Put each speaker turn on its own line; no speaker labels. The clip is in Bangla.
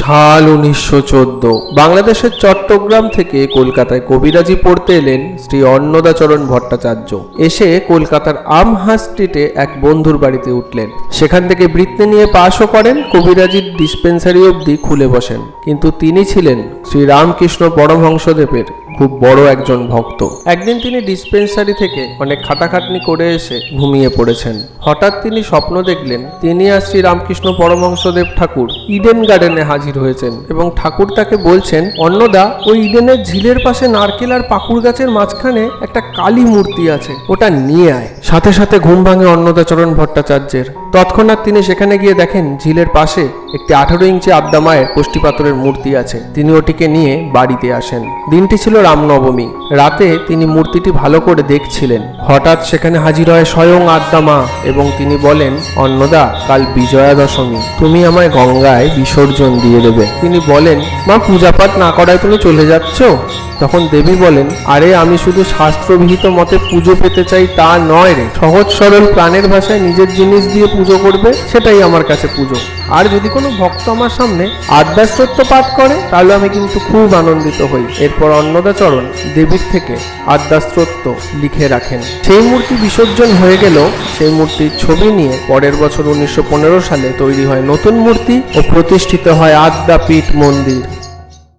সাল উনিশশো চোদ্দ। বাংলাদেশের চট্টগ্রাম থেকে কলকাতায় কবিরাজি পড়তে এলেন শ্রী অন্নদাচরণ ভট্টাচার্য। এসে কলকাতার আমহা স্ট্রিটে এক বন্ধুর বাড়িতে উঠলেন। সেখান থেকে বৃত্তি নিয়ে পাশও করেন, কবিরাজির ডিসপেন্সারি অবধি খুলে বসেন। কিন্তু তিনি ছিলেন শ্রী রামকৃষ্ণ পরমহংসদেবের খুব বড় একজন ভক্ত। একদিন তিনি ডিসপেন্সারি থেকে অনেক খাটাখাটনি করে এসে ঘুমিয়ে পড়েছেন। হঠাৎ তিনি স্বপ্ন দেখলেন, তিনি আর শ্রী রামকৃষ্ণ পরমহংসদেব ঠাকুর ইডেন গার্ডেনে হাজির হয়েছেন এবং ঠাকুর তাকে বলছেন, অন্নদা, ওই ইডেনের ঝিলের পাশে নারকেল আর পাকুড় গাছের মাঝখানে একটা কালী মূর্তি আছে, ওটা নিয়ে আয়। সাথে সাথে ঘুম ভাঙে অন্নদাচরণ ভট্টাচার্যের। তৎক্ষণাৎ তিনি সেখানে গিয়ে দেখেন ঝিলের পাশে একটি আঠারো ইঞ্চি আদ্যা মায়ের কোষ্ঠীপাথরের মূর্তি আছে। তিনি ওটিকে নিয়ে বাড়িতে আসেন। দিনটি ছিল রামনবমী। রাতে তিনি মূর্তিটি ভালো করে দেখছিলেন। হঠাৎ সেখানে হাজির হয় স্বয়ং আদ্যা মা এবং তিনি বলেন, অন্নদা, কাল বিজয়া দশমী তুমি আমায় গঙ্গায় বিসর্জন দিয়ে দেবে। তিনি বলেন, মা, পূজাপাঠ না করায় তুমি চলে যাচ্ছ? তখন দেবী বলেন, আরে, আমি শুধু শাস্ত্রবিহিত মতে পুজো পেতে চাই তা নয় রে সহজ, সরল, প্রাণের ভাষায় নিজের জিনিস দিয়ে পুজো করবে, সেটাই আমার কাছে পুজো। আর যদি কোনো ভক্ত আমার সামনে আদ্যাস্তত্ব পাঠ করে, তাহলে আমি কিন্তু খুব আনন্দিত হই। এরপর অন্নদাচরণ দেবীর থেকে আদ্যাস্তত্ব লিখে রাখেন। সেই মূর্তি বিসর্জন হয়ে গেল সেই মূর্তির ছবি নিয়ে পরের বছর উনিশশো পনেরো সালে তৈরি হয় নতুন মূর্তি ও প্রতিষ্ঠিত হয় আদ্যাপীঠ মন্দির।